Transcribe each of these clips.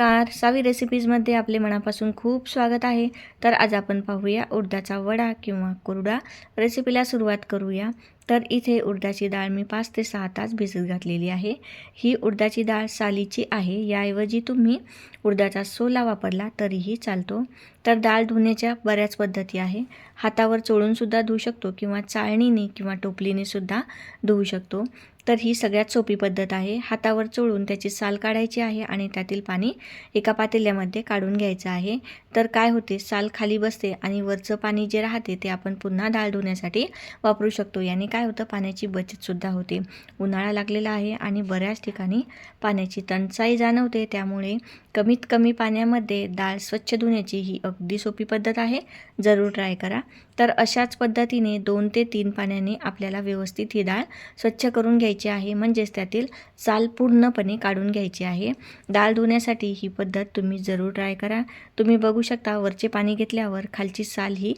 नमस्कार. सावी रेसिपीजमध्ये आपले मनापासून खूप स्वागत आहे. तर आज आपण पाहूया उडदाचा वडा किंवा कुरडा. रेसिपीला सुरुवात करूया. तर इथे उडदाची डाळ मी पाच ते सहा तास भिजत घातलेली आहे. ही उडदाची डाळ सालीची आहे. याऐवजी तुम्ही उडदाचा सोला वापरला तरीही चालतो. तर डाळ धुण्याच्या बऱ्याच पद्धती आहे. हातावर चोळूनसुद्धा धुवू शकतो किंवा चाळणीने किंवा टोपलीनेसुद्धा धुवू शकतो. तर ही सगळ्यात सोपी पद्धत आहे. हातावर चोळून त्याची साल काढायची आहे आणि त्यातील पाणी एका पातेल्यामध्ये काढून घ्यायचं आहे. तर काय होते? साल खाली बसते आणि वरचं पाणी जे राहते ते आपण पुन्हा डाळ धुण्यासाठी वापरू शकतो. याने काय काय होतं? पाण्याची बचतसुद्धा होते. उन्हाळा लागलेला आहे आणि बऱ्याच ठिकाणी पाण्याची टंचाई जाणवते. त्यामुळे कमीत कमी पाण्यामध्ये डाळ स्वच्छ धुण्याची ही अगदी सोपी पद्धत आहे. जरूर ट्राय करा. तर अशाच पद्धतीने दोन ते तीन पाण्याने आपल्याला व्यवस्थित ही डाळ स्वच्छ करून घ्यायची आहे. म्हणजेच त्यातील साल पूर्णपणे काढून घ्यायची आहे. डाळ धुण्यासाठी ही पद्धत तुम्ही जरूर ट्राय करा. तुम्ही बघू शकता वरचे पाणी घेतल्यावर खालची साल ही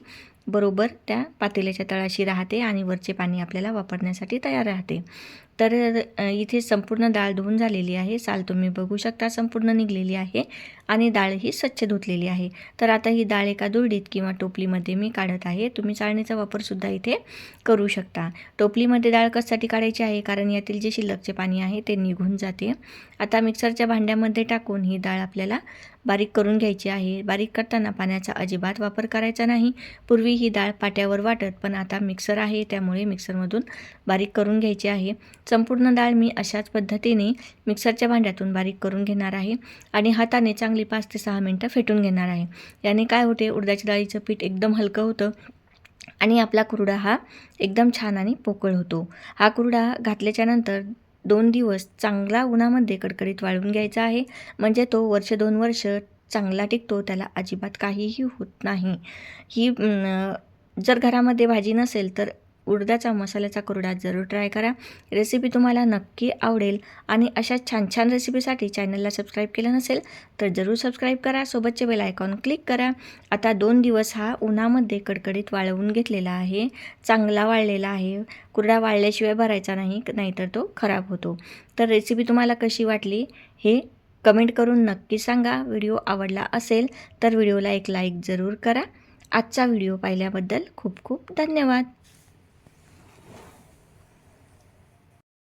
बरोबर त्या पातेल्याच्या तळाशी राहते आणि वरचे पाणी आपल्याला वापरण्यासाठी तयार राहते. तर इथे संपूर्ण डाळ धुवून झालेली आहे. साल तुम्ही बघू शकता संपूर्ण निघलेली आहे आणि डाळ ही स्वच्छ धुतलेली आहे. तर आता ही डाळ एका दुरडीत किंवा टोपलीमध्ये मी काढत आहे. तुम्ही चाळणीचा वापरसुद्धा इथे करू शकता. टोपलीमध्ये डाळ कशासाठी काढायची आहे? कारण यातील जे शिल्लकचे पाणी आहे ते निघून जाते. आता मिक्सरच्या भांड्यामध्ये टाकून ही डाळ आपल्याला बारीक करून घ्यायची आहे. बारीक करताना पाण्याचा अजिबात वापर करायचा नाही. पूर्वी ही डाळ पाट्यावर वाटत पण आता मिक्सर आहे त्यामुळे मिक्सरमधून बारीक करून घ्यायची आहे. संपूर्ण डाळ मी अशाच पद्धतीने मिक्सरच्या भांड्यातून बारीक करून घेणार आहे आणि हाताने चांगली पाच ते सहा मिनटं फेटून घेणार आहे. याने काय होते उडदाच्या डाळीचं पीठ एकदम हलकं होतं आणि आपला कुरडा हा एकदम छान आणि पोकळ होतो. हा कुरडा घातल्याच्यानंतर दोन दिवस चांगला उन्हामध्ये कडकडीत वाळवून घ्यायचा आहे. म्हणजे तो वर्ष दोन वर्ष चांगला टिकतो त्याला अजिबात काहीही होत नाही. ही जर घरामध्ये भाजी नसेल तर उडदाचा मसाल्याचा कुरडा जरूर ट्राय करा. रेसिपी तुम्हाला नक्की आवडेल आणि अशा छान छान रेसिपीसाठी चॅनलला सबस्क्राईब केलं नसेल तर जरूर सबस्क्राईब करा. सोबतचे बेल आयकॉन क्लिक करा. आता दोन दिवस हा उन्हामध्ये कडकडीत वाळवून घेतलेला आहे. चांगला वाळलेला आहे. कुरडा वाळल्याशिवाय भरायचा नाही नाहीतर तो खराब होतो. तर रेसिपी तुम्हाला कशी वाटली हे कमेंट करून नक्की सांगा. व्हिडिओ आवडला असेल तर व्हिडिओला एक लाईक जरूर करा. आजचा व्हिडिओ पाहिल्याबद्दल खूप खूप धन्यवाद.